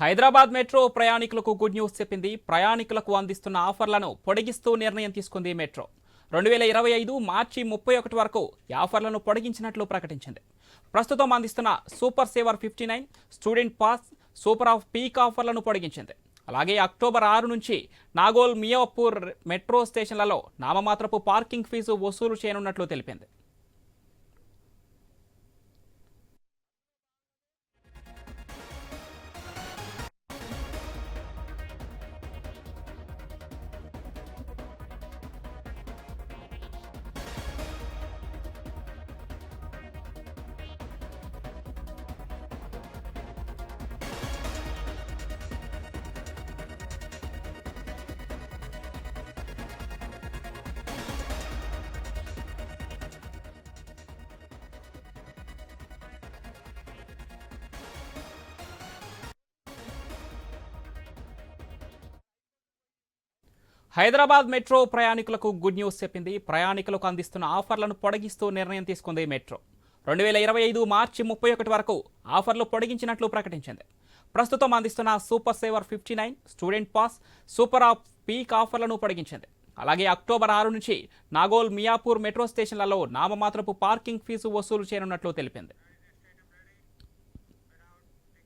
Hyderabad metro ప్రయాణికులకు good news చెప్పింది. ప్రయాణికులకు అందిస్తున్న ఆఫర్లను పొడిగిస్తూ నిర్ణయం తీసుకుంది మెట్రో. రెండు వేల ఇరవై ఐదు మార్చి ముప్పై ఒకటి వరకు ఈ ఆఫర్లను పొడిగించినట్లు ప్రకటించింది. ప్రస్తుతం అందిస్తున్న super saver fifty nine student pass super off peak ఆఫర్లను పొడిగించింది. అలాగే అక్టోబర్ ఆరు నుంచి నాగోల్ మియాపూర్ మెట్రో స్టేషన్లలో నామమాత్రపు పార్కింగ్ ఫీజు వసూలు చేయనున్నట్లు తెలిపింది. హైదరాబాద్ మెట్రో ప్రయాణికులకు గుడ్ న్యూస్ చెప్పింది. ప్రయాణికులకు అందిస్తున్న ఆఫర్లను పొడిగిస్తూ నిర్ణయం తీసుకుంది మెట్రో. రెండు వేల ఇరవై ఐదు మార్చి ముప్పై ఒకటి వరకు ఆఫర్లు పొడిగించినట్లు ప్రకటించింది. ప్రస్తుతం అందిస్తున్న super saver fifty nine student pass super off peak ఆఫర్లను పొడిగించింది. అలాగే అక్టోబర్ ఆరు నుంచి నాగోల్ మియాపూర్ మెట్రో స్టేషన్లలో నామమాత్రపు పార్కింగ్ ఫీజు వసూలు చేయనున్నట్లు తెలిపింది.